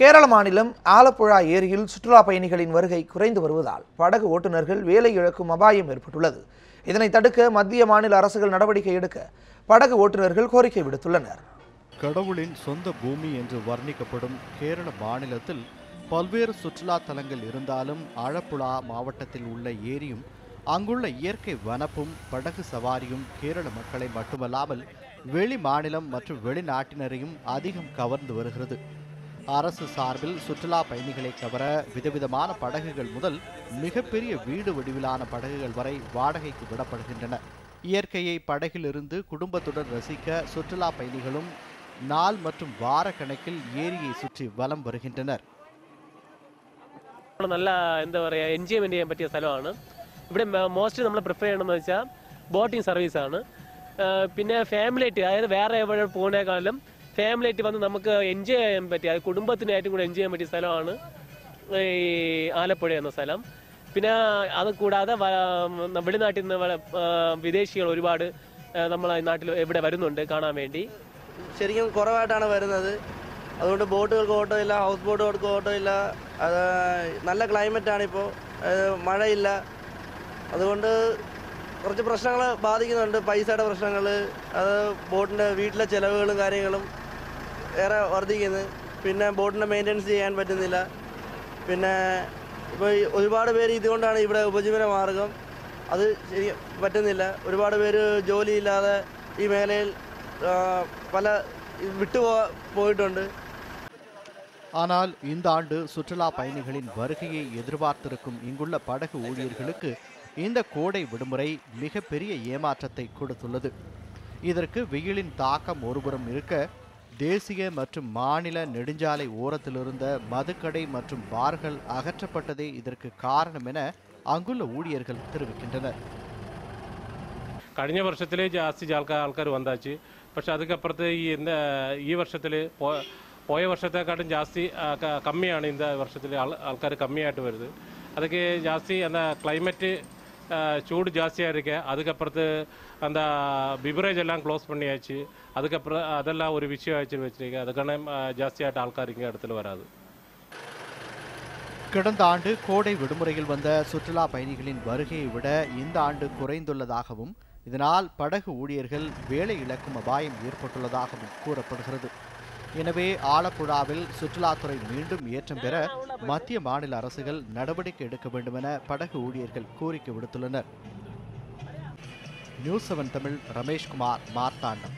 கேரள மாநிலம் ஆலப்புழா ஏரியில் சுற்றுலா பயணிகளின் வருகை குறைந்து வருவதால் படகு ஓட்டுநர்கள் வேலை இழக்கும் அபாயம் ஏற்பட்டுள்ளது. இதனை தடுக்க மத்திய மாநில அரசுகள் நடவடிக்கை எடுக்க படகு ஓட்டுநர்கள் கோரிக்கை விடுத்துள்ளனர். கடவுளின் சொந்த பூமி என்று வர்ணிக்கப்படும் கேரள மாநிலத்தில் பல்வேறு சுற்றுலா தலங்கள் இருந்தாலும் ஆழப்புழா மாவட்டத்தில் உள்ள ஏரியும் அங்குள்ள இயற்கை வனப்பும் படகு சவாரியும் கேரள மக்களை மட்டுமல்லாமல் வெளி மாநிலம் மற்றும் வெளிநாட்டினரையும் அதிகம் கவர்ந்து வருகிறது. அரசு சார்பில் சுற்றுலா பயணிகளை கவர விதவிதமான படகுகள் முதல் மிகப்பெரிய வீடு வடிவிலான படகுகள் வரை வாடகைக்கு விடப்படுகின்றன இயற்கையை படகிலிருந்து குடும்பத்துடன் ரசிக்க சுற்றுலா பயணிகளும் நாள் மற்றும் வார கணக்கில் ഏരിയെ சுற்றி വലം வருகின்றனர் നല്ല എന്താ പറയുക എൻജോയ്മെന്റ് ചെയ്യാൻ പറ്റിയ സ്ഥലമാണ് ഇവിടെ മോസ്റ്റ്ലി നമ്മൾ പ്രിഫർ ചെയ്യണമെന്ന് വെച്ചാൽ ബോട്ടിംഗ് സർവീസാണ് പിന്നെ ഫാമിലി ആയിട്ട് അതായത് വേറെ എവിടെ പോകുന്നേക്കാളും ഫാമിലി ആയിട്ട് വന്ന് നമുക്ക് എൻജോയ് ചെയ്യാൻ പറ്റിയ കുടുംബത്തിന് ഏറ്റവും കൂടുതൽ എൻജോയ് ചെയ്യാൻ പറ്റിയ സ്ഥലമാണ് ഈ ആലപ്പുഴ എന്ന സ്ഥലം. പിന്നെ അത് കൂടാതെ വെളിനാട്ടിൽ നിന്ന് വിദേശികൾ ഒരുപാട് നമ്മളെ നാട്ടിൽ എവിടെ വരുന്നുണ്ട് കാണാൻ വേണ്ടി. ശരിക്കും കുറവായിട്ടാണ് വരുന്നത്. അതുകൊണ്ട് ബോട്ടുകൾക്ക് ഓട്ടോ ഇല്ല ഹൗസ് ബോട്ടുകൾക്ക് ഓട്ടോ ഇല്ല അത് നല്ല ക്ലൈമറ്റാണ് ഇപ്പോൾ മഴയില്ല. അതുകൊണ്ട് കുറച്ച് പ്രശ്നങ്ങൾ ബാധിക്കുന്നുണ്ട്. പൈസയുടെ പ്രശ്നങ്ങൾ അത് ബോട്ടിന്റെ വീട്ടിലെ ചിലവുകളും കാര്യങ്ങളും. ഏറെ വർദ്ധിക്കുന്നു പിന്നെ ബോട്ടിൻ്റെ മെയിൻ്റെനൻസ് ചെയ്യാൻ പറ്റുന്നില്ല പിന്നെ ഇപ്പോൾ ഈ ഒരുപാട് പേര് ഇതുകൊണ്ടാണ് ഇവിടെ ഉപജീവന മാർഗം അത് ശരി പറ്റുന്നില്ല ഒരുപാട് പേര് ജോലിയില്ലാതെ ഈ മേഖലയിൽ ആ, പല വിട്ടുപോ പോയിട്ടുണ്ട് ஆனால் இந்த ஆண்டு சுற்றுலா பயணிகளின் வருகையை எதிர்பார்த்திருக்கும் இங்குள்ள படகு ஊழியர்களுக்கு இந்த கோடை விடுமுறை மிகப்பெரிய ஏமாற்றத்தை கொடுத்துள்ளது இதற்கு வெயிலின் தாக்கம் ஒருபுறம் இருக்க தேசிய மற்றும் மாநில நெடுஞ்சாலை ஓரத்தில் இருந்த மதுக்கடை மற்றும் பார்கள் அகற்றப்பட்டதே இதற்கு காரணம் என அங்குள்ள ஊழியர்கள் தெரிவிக்கின்றனர் കഴിഞ്ഞ വർഷത്തിൽ ജാസ്തി ആൾക്കാർ ആൾക്കാർ വന്നാച്ച് പക്ഷെ അതുക്കപ്പുറത്ത് ഈ എന്താ ഈ വർഷത്തിൽ പോയ വർഷത്തെക്കാട്ടും ജാസ്തി ആ, ക- കമ്മിയാണ് இந்த വർഷത്തിൽ ആൾക്കാർ കമ്മിയായിട്ട് വരുന്നത് അതൊക്കെ ജാസ്തി എന്താ ക്ലൈമറ്റ് சூடு ஜாஸ்தியாக இருக்கு. அதுக்கப்புறத்து அந்த பிப்ரேஜ் எல்லாம் க்ளோஸ் பண்ணியாச்சு. அதுக்கப்புறம் அதெல்லாம் ஒரு விஷயம் ஆச்சு வச்சுருக்கேன் அதுக்கான ஜாஸ்தியாகிட்ட ஆள்கார் இங்கே இடத்துல வராது. கடந்த ஆண்டு கோடை விடுமுறையில் வந்த சுற்றுலா பயணிகளின் வருகையை விட இந்த ஆண்டு குறைந்துள்ளதாகவும் இதனால் படகு ஊழியர்கள் வேலை இழக்கும் அபாயம் ஏற்பட்டுள்ளதாகவும் கூறப்படுகிறது. எனவே ஆலப்புழாவில் சுற்றுலாத்துறை மீண்டும் ஏற்றம் பெற மத்திய மாநில அரசுகள் நடவடிக்கை எடுக்க வேண்டுமென படகு ஊழியர்கள் கோரிக்கை விடுத்துள்ளனர். News seven Tamil Ramesh Kumar Marthandam.